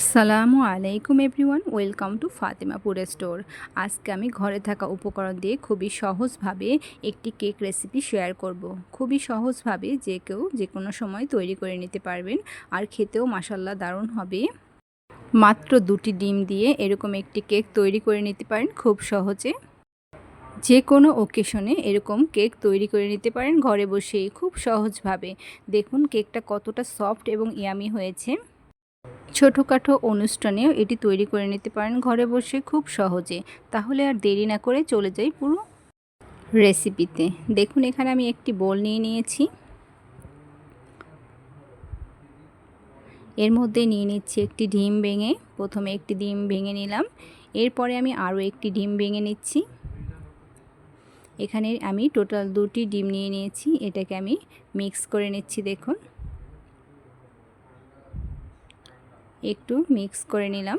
আসসালামু আলাইকুম everyone, welcome to Fatemapur store. আজকে আমি ঘরে থাকা উপকরণ দিয়ে খুবই সহজভাবে একটি কেক রেসিপি শেয়ার করব। খুবই সহজভাবে যে কেউ যে কোনো সময় তৈরি করে নিতে পারবেন, আর খেতেও মাসাল্লা দারুণ হবে। মাত্র দুটি ডিম দিয়ে এরকম একটি কেক তৈরি করে নিতে পারেন খুব সহজে। যে কোনো ওকেশনে এরকম কেক তৈরি করে নিতে পারেন ঘরে বসেই, খুব সহজভাবে। দেখুন, কেকটা কতটা সফট এবং ইয়ামি হয়েছে। ছোটোখাটো অনুষ্ঠানেও এটি তৈরি করে নিতে পারেন ঘরে বসে খুব সহজে। তাহলে আর দেরি না করে চলে যাই পুরো রেসিপিতে। দেখুন, এখানে আমি একটি বোল নিয়ে নিয়েছি। এর মধ্যে নিয়ে নিচ্ছি একটি ডিম ভেঙে। প্রথমে একটি ডিম ভেঙে নিলাম। এরপরে আমি আরও একটি ডিম ভেঙে নিচ্ছি। এখানে আমি টোটাল দুটি ডিম নিয়ে নিয়েছি। এটাকে আমি মিক্স করে নিচ্ছি, দেখুন। একটু মিক্স করে নিলাম।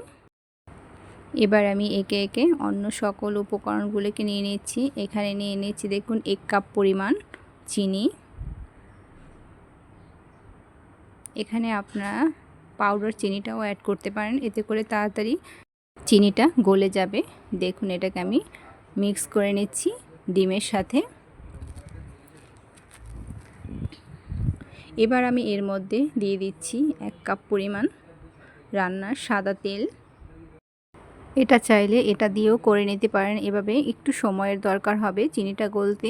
এবার আমি একে একে অন্য সকল উপকরণগুলোকে নিয়ে নিচ্ছি। এখানে নিয়ে নিচ্ছি দেখুন এক কাপ পরিমাণ চিনি। এখানে আপনারা পাউডার চিনিটাও অ্যাড করতে পারেন। এতে করে তাড়াতাড়ি চিনিটা গলে যাবে। দেখুন এটাকে আমি মিক্স করে নিচ্ছি ডিমের সাথে। এবার আমি এর মধ্যে দিয়ে দিচ্ছি এক কাপ পরিমাণ রান্নার সাদা তেল। এটা চাইলে এটা দিয়েও করে নিতে পারেন। এভাবে একটু সময়ের দরকার হবে চিনিটা গলতে।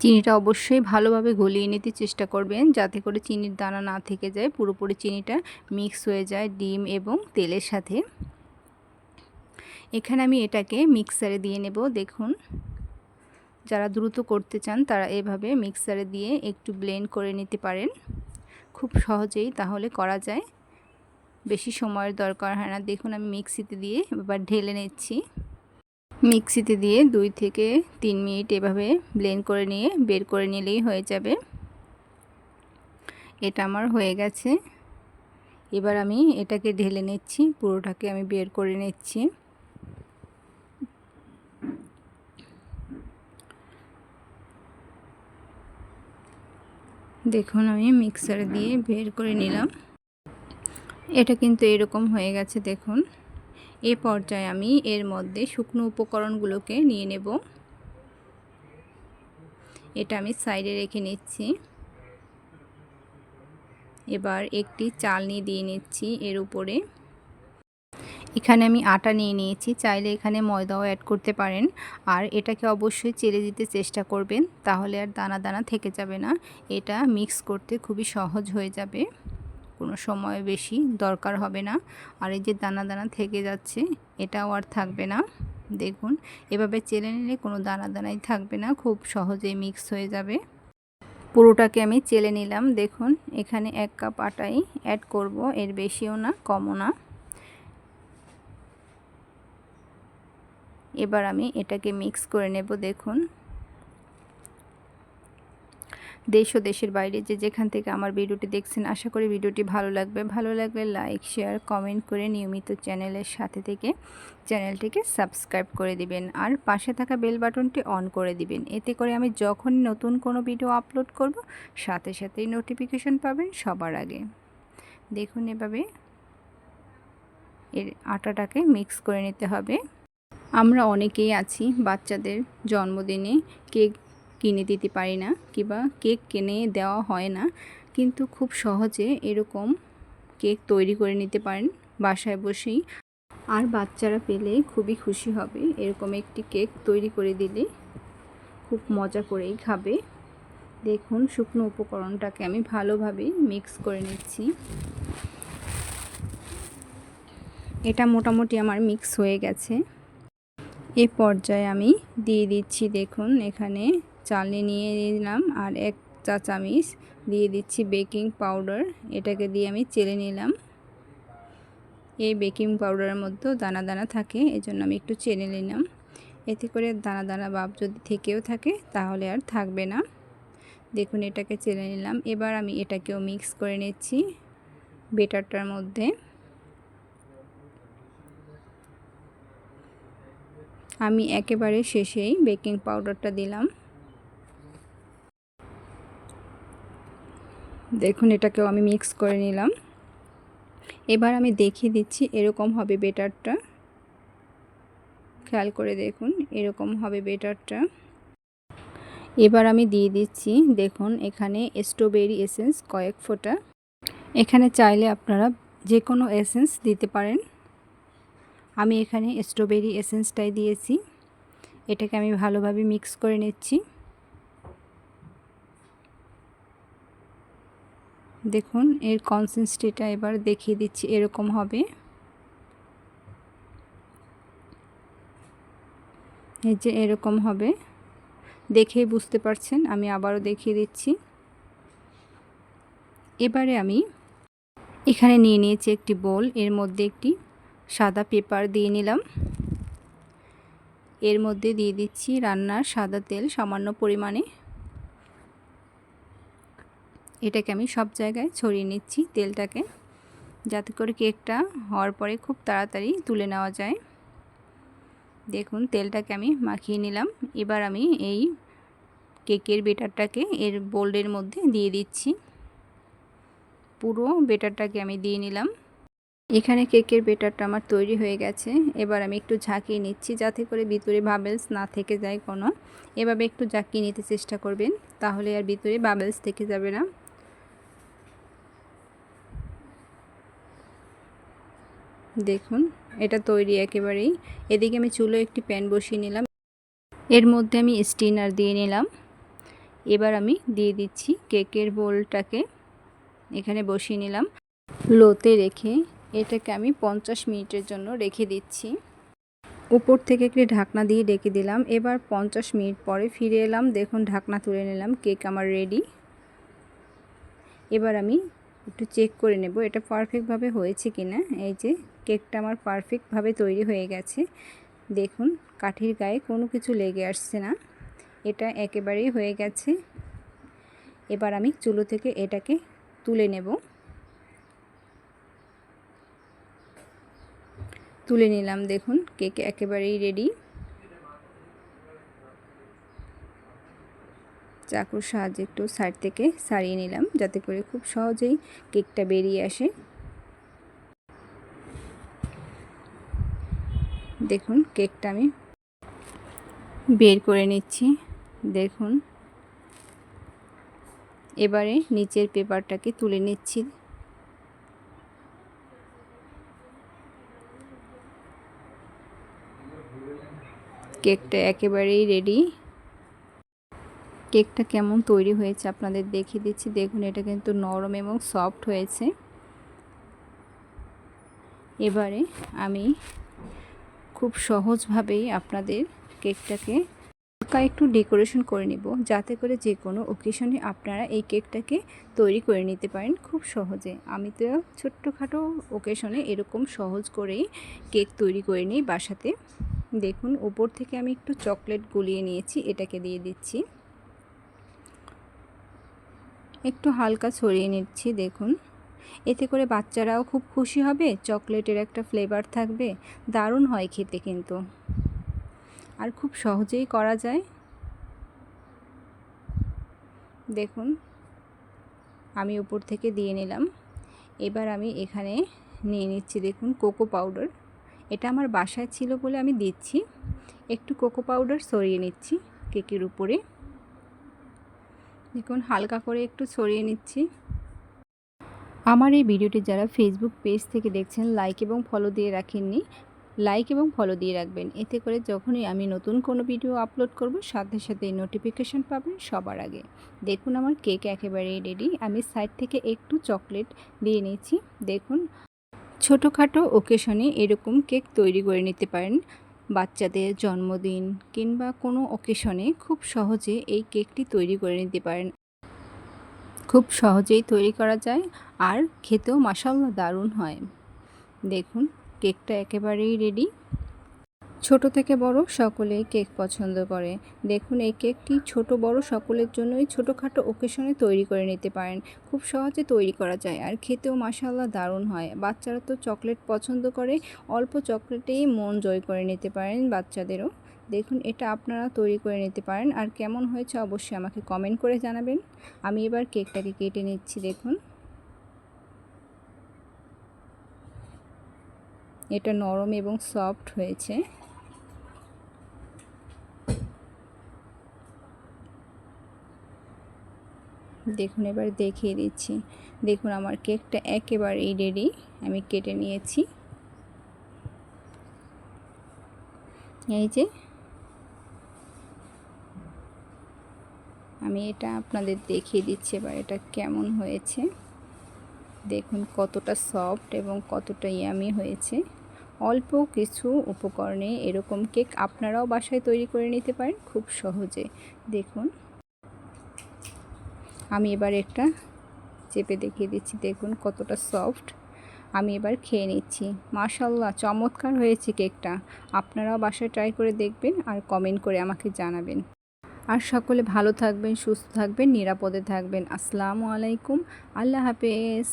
চিনিটা অবশ্যই ভালোভাবে গলিয়ে নিতে চেষ্টা করবেন যাতে করে চিনির দানা না থেকে যায়। পুরোপুরি চিনিটা মিক্স হয়ে যায় ডিম এবং তেলের সাথে। এখানে আমি এটাকে মিক্সারে দিয়ে নেব। দেখুন, যারা দ্রুত করতে চান তারা এভাবে মিক্সারে দিয়ে একটু ব্লেন্ড করে নিতে পারেন। খুব সহজেই তাহলে করা যায়। বেশি সময়ের দরকার হয় না। দেখুন, আমি মিক্সিতে দিয়ে এবার ঢেলে নিচ্ছি। মিক্সিতে দিয়ে দুই থেকে তিন মিনিট এভাবে ব্লেন্ড করে নিয়ে, বের করে নিলেই হয়ে যাবে। এটা আমার হয়ে গেছে। এবার আমি এটাকে ঢেলে নিচ্ছি, পুরোটাকে আমি বের করে নিচ্ছি। দেখুন, আমি মিক্সার দিয়ে বের করে নিলাম। এটা কিন্তু এরকম হয়ে গেছে, দেখুন। এ পর্যায়ে আমি এর মধ্যে শুকনো উপকরণগুলোকে নিয়ে নেব। এটা আমি সাইডে রেখে নিচ্ছি। এবার একটি চালনি দিয়ে নিচ্ছি এর উপরে। এখানে আমি আটা নিয়ে নিয়েছি, চাইলে এখানে ময়দাও অ্যাড করতে পারেন। আর এটাকে অবশ্যই চেলে দিতে চেষ্টা করবেন, তাহলে আর দানা দানা থেকে যাবে না। এটা মিক্স করতে খুবই সহজ হয়ে যাবে। কোনো সময় বেশি দরকার হবে না। আর এই যে দানা দানা থেকে যাচ্ছে, এটাও আর থাকবে না। দেখুন, এভাবে চেলে নিলে কোনো দানা দানাই থাকবে না, খুব সহজেই মিক্স হয়ে যাবে। পুরোটাকে আমি চেলে নিলাম। দেখুন, এখানে এক কাপ আটাই অ্যাড করব, এর বেশিও না, কমও না। এবার আমি এটাকে মিক্স করে নেব, দেখুন। দেশ ও দেশের বাইরে যে যেখান থেকে আমার ভিডিওটি দেখছেন, আশা করি ভিডিওটি ভালো লাগবে। ভালো লাগলে লাইক, শেয়ার, কমেন্ট করে নিয়মিত চ্যানেলের সাথে থেকে চ্যানেলটিকে সাবস্ক্রাইব করে দিবেন আর পাশে থাকা বেল বাটনটি অন করে দিবেন। এতে করে আমি যখন নতুন কোনো ভিডিও আপলোড করব, সাথে সাথেই নোটিফিকেশন পাবেন সবার আগে। দেখুন এভাবে এর আটাটাকে মিক্স করে নিতে হবে। আমরা অনেকেই আছি বাচ্চাদের জন্মদিনে কেক কিনে দিতে পারি না কিংবা কেক কিনে দেওয়া হয় না। কিন্তু খুব সহজে এরকম কেক তৈরি করে নিতে পারেন বাসায় বসেই। আর বাচ্চারা পেলে খুবই খুশি হবে এরকম একটি কেক তৈরি করে দিলে। খুব মজা করেই খাবে। দেখুন শুকনো উপকরণটাকে আমি ভালোভাবে মিক্স করে নিচ্ছি। এটা মোটামুটি আমার মিক্স হয়ে গেছে। এ পর্যায়ে আমি দিয়ে দিচ্ছি দেখুন এখানে চালনি নিয়ে নিলাম আর এক চা চামিচ দিয়ে দিচ্ছি বেকিং পাউডার। এটাকে দিয়ে আমি চেলে নিলাম। এই বেকিং পাউডারের মধ্যেও দানা দানা থাকে, এজন্য আমি একটু চেলে নিলাম। এতে করে দানা দানা ভাব যদি থেকেও থাকে, তাহলে আর থাকবে না। দেখুন, এটাকে চেলে নিলাম। এবার আমি এটাকেও মিক্স করে নিচ্ছি বেটারটার মধ্যে। আমি একেবারে শেষেই বেকিং পাউডারটা দিলাম। দেখুন, এটাকেও আমি মিক্স করে নিলাম। এবার আমি দেখিয়ে দিচ্ছি এরকম হবে বেটারটা। খেয়াল করে দেখুন, এরকম হবে বেটারটা। এবার আমি দিয়ে দিচ্ছি, দেখুন, এখানে স্ট্রবেরি এসেন্স কয়েক ফোঁটা। এখানে চাইলে আপনারা যে কোনো এসেন্স দিতে পারেন। আমি এখানে স্ট্রবেরি এসেন্সটাই দিয়েছি। এটাকে আমি ভালোভাবে মিক্স করে নিচ্ছি। দেখুন, এর কনসিস্টেন্সিটা এবার দেখিয়ে দিচ্ছি, এরকম হবে। এই যে এরকম হবে। দেখেই বুঝতে পারছেন, আমি আবারও দেখিয়ে দিচ্ছি। এবারে আমি এখানে নিয়ে নিয়েছি একটি বোল এর মধ্যে একটি সাদা পেপার দিয়ে নিলাম। এর মধ্যে দিয়ে দিচ্ছি রান্নার সাদা তেল সামান্য পরিমাণে। এটাকে আমি সব জায়গায় ছড়িয়ে নিচ্ছি তেলটাকে, যাতে করে কেকটা হওয়ার পরে খুব তাড়াতাড়ি তুলে নেওয়া যায়। দেখুন, তেলটাকে আমি মাখিয়ে নিলাম। এবার আমি এই কেকের বেটারটাকে এর বোল্ডের মধ্যে দিয়ে দিচ্ছি। পুরো বেটারটাকে আমি দিয়ে নিলাম। এখানে কেকের বেটারটা আমার তৈরি হয়ে গেছে। এবার আমি একটু ঝাঁকিয়ে নিচ্ছি যাতে করে ভিতরে বাবেলস না থেকে যায় কোনো। এভাবে একটু ঝাঁকিয়ে নিতে চেষ্টা করবেন, তাহলে আর ভিতরে বাবেলস থেকে যাবে না। দেখুন, এটা তৈরি একেবারেই। এদিকে আমি চুলো একটি প্যান বসিয়ে নিলাম। এর মধ্যে আমি স্টিনার দিয়ে নিলাম। এবার আমি দিয়ে দিচ্ছি কেকের বোলটাকে। এখানে বসিয়ে নিলাম। লোতে রেখে এটাকে আমি পঞ্চাশ মিনিটের জন্য রেখে দিচ্ছি। উপর থেকে একটি ঢাকনা দিয়ে ডেকে দিলাম। এবার পঞ্চাশ মিনিট পরে ফিরে এলাম। দেখুন, ঢাকনা তুলে নিলাম। কেক আমার রেডি। এবার আমি একটু চেক করে নেব, এটা পারফেক্টভাবে হয়েছে কি না এই যে কেকটা আমার পারফেক্টভাবে তৈরি হয়ে গেছে। দেখুন, কাঠির গায়ে কোনো কিছু লেগে আসছে না। এটা একেবারেই হয়ে গেছে। এবার আমি চুলো থেকে এটাকে তুলে নেব। তুলে নিলাম, দেখুন, কেক একেবারেই রেডি চাকুর সাহায্যে একটু সাইড থেকে সারিয়ে নিলাম, যাতে করে খুব সহজেই কেকটা বেরিয়ে আসে। দেখুন কেকটা আমি বের করে নিচ্ছি। দেখুন। এবারে নিচের পেপারটাকে তুলে নিচ্ছি। কেকটা একেবারেই রেডি কেকটা কেমন তৈরি হয়েছে আপনাদের দেখিয়ে দিচ্ছি। দেখুন, এটা কিন্তু নরম এবং সফট হয়েছে। এবারে আমি খুব সহজভাবেই আপনাদের কেকটাকে হালকা একটু ডেকোরেশন করে নিব, যাতে করে যে কোনো ওকেশনে আপনারা এই কেকটাকে তৈরি করে নিতে পারেন খুব সহজে। আমি তো ছোট্টখাটো ওকেশনে এরকম সহজ করেই কেক তৈরি করে নিই বাসাতে। দেখুন উপর থেকে আমি একটু চকলেট গুলিয়ে নিয়েছি, এটাকে দিয়ে দিচ্ছি। একটু হালকা ছড়িয়ে নিচ্ছি, দেখুন। এতে করে বাচ্চারাও খুব খুশি হবে, চকলেটের একটা ফ্লেভার থাকবে, দারুণ হয় খেতে কিন্তু। আর খুব সহজেই করা যায়। দেখুন, আমি উপর থেকে দিয়ে নিলাম। এবার আমি এখানে নিয়ে নিচ্ছি, দেখুন, কোকো পাউডার। এটা আমার বাসায় ছিল বলে আমি দিচ্ছি। একটু কোকো পাউডার সরিয়ে নিচ্ছি কেকের উপরে। দেখুন, হালকা করে একটু ছড়িয়ে নিচ্ছি। আমার এই ভিডিওটি যারা ফেসবুক পেজ থেকে দেখছেন লাইক এবং ফলো দিয়ে রাখেননি লাইক এবং ফলো দিয়ে রাখবেন। এতে করে যখনই আমি নতুন কোনো ভিডিও আপলোড করব, সাথে সাথে নোটিফিকেশান পাবেন সবার আগে। দেখুন আমার কেক একেবারেই রেডি আমি সাইড থেকে একটু চকলেট দিয়ে নিয়েছি। দেখুন, ছোটোখাটো ওকেশনে এরকম কেক তৈরি করে নিতে পারেন। বাচ্চাদের জন্মদিন কিংবা কোনো ওকেশনে খুব সহজে এই কেকটি তৈরি করে নিতে পারেন। খুব সহজেই তৈরি করা যায় আর খেতেও মাসাল্লা দারুণ হয়। দেখুন, কেকটা একেবারেই রেডি ছোট থেকে বড় সকলেই কেক পছন্দ করে। দেখুন, এই কেকটি ছোট বড় সকলের জন্যই ছোটোখাটো ওকেশনে তৈরি করে নিতে পারেন। খুব সহজে তৈরি করা যায় আর খেতেও মাসাল্লাহ দারুণ হয়। বাচ্চারা তো চকলেট পছন্দ করে, অল্প চকলেটেই মন জয় করে নিতে পারেন বাচ্চাদেরও। দেখুন, এটা আপনারা তৈরি করে নিতে পারেন। আর কেমন হয়েছে অবশ্যই আমাকে কমেন্ট করে জানাবেন। আমি এবার কেকটাকে কেটে নিচ্ছি, দেখুন। এটা নরম এবং সফট হয়েছে। দেখুন, এবার দেখিয়ে দিচ্ছি। দেখুন, আমার কেকটা একেবারেই রেডি আমি কেটে নিয়েছি। এই যে আমি এটা আপনাদের দেখিয়ে দিচ্ছি এবার এটা কেমন হয়েছে। দেখুন কতটা সফট এবং কতটা ইয়ামি হয়েছে। অল্প কিছু উপকরণে এরকম কেক আপনারাও বাসায় তৈরি করে নিতে পারেন খুব সহজে। দেখুন। আমি এবার একটা চেপে দেখিয়ে দিচ্ছি। দেখুন কতটা সফট আমি এবার খেয়ে নিচ্ছি। মাশাল্লাহ চমৎকার হয়েছে কেকটা আপনারাও বাসায় ট্রাই করে দেখবেন আর কমেন্ট করে আমাকে জানাবেন। আর সকলে ভালো থাকবেন সুস্থ থাকবেন নিরাপদে থাকবেন। আসসালামু আলাইকুম আল্লাহ হাফেজ।